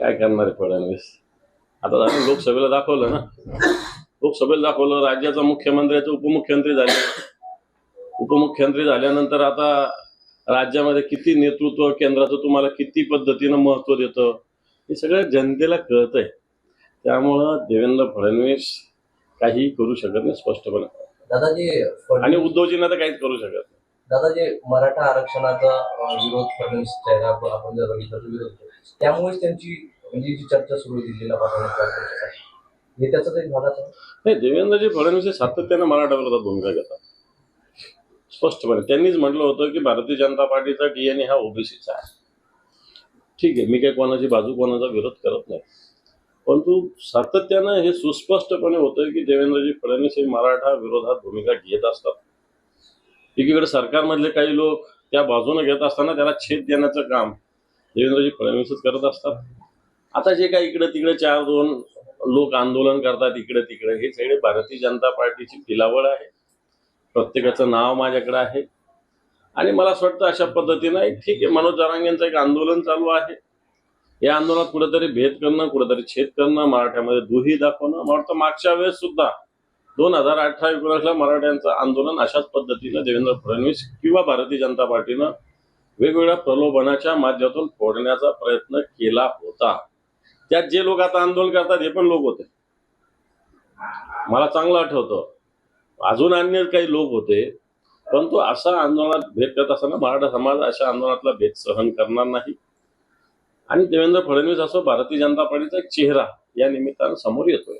काय करणार आहे फडणवीस आता झालं लोकसभेला दाखवलं ना. लोकसभेला दाखवलं राज्याचा मुख्यमंत्र्याचे उपमुख्यमंत्री झाले. उपमुख्यमंत्री झाल्यानंतर आता राज्यामध्ये किती नेतृत्व केंद्राचं तुम्हाला किती पद्धतीनं महत्त्व देतं हे सगळं जनतेला कळतंय. त्यामुळं देवेंद्र फडणवीस काही करू शकत नाही स्पष्टपणे. दादा जे फड- आणि उद्धवजींना तर काहीच करू शकत नाही. दादा जे मराठा आरक्षणाचा विरोध फडणवीस आपण जर बघितलं तर विरोध त्यामुळेच त्यांची म्हणजे जी चर्चा सुरू आहे दिल्लीला पाठवण्याची हे त्याचाच एक भाग आहे नाही देवेंद्रजी फडणवीस हे सातत्यानं मराठा विरोधात भूमिका घेतात. स्पष्टपणे. त्यांनीच म्हटलं होतं की भारतीय जनता पार्टीचा डीएनए हा ओबीसीचा आहे. ठीक आहे मी काही कोणाची बाजू कोणाचा विरोध करत नाही. परंतु सातत्यानं हे सुस्पष्टपणे होतं की देवेंद्रजी फडणवीस हे मराठा विरोधात भूमिका घेत असतात. एकीकडे सरकारमधले काही लोक त्या बाजूने घेत असताना त्याला छेद देण्याचं काम देवेंद्रजी फडणवीसच करत असतात. आता जे काही इकडे तिकडे चार दोन लोक आंदोलन करतात इकडे तिकडे हे सगळे भारतीय जनता पार्टीची फिलावळ आहे. प्रत्येकाचं नाव माझ्याकडे आहे. आणि मला असं वाटतं अशा पद्धतीनं ठीक आहे मनोज जरांगेंचं एक आंदोलन चालू आहे. या आंदोलनात कुठेतरी भेद करणं कुठेतरी छेद करणं मराठ्यामध्ये दुही दाखवणं मला वाटतं मागच्या वेळेस सुद्धा दोन हजार अठरा एकोणीसला मराठ्यांचं आंदोलन अशाच पद्धतीनं देवेंद्र फडणवीस किंवा भारतीय जनता पार्टीनं वेगवेगळ्या प्रलोभनाच्या माध्यमातून फोडण्याचा प्रयत्न केला होता. त्यात जे लोक आता आंदोलन करतात हे पण लोक होते. मला चांगलं आठवतं. अजून अन्य काही लोक होते परंतु असा आंदोलनात भेद करत असताना मराठा समाज अशा आंदोलनातला भेद सहन करणार नाही. आणि देवेंद्र फडणवीस असो भारतीय जनता पार्टीचा एक चेहरा या निमित्तानं समोर येतोय.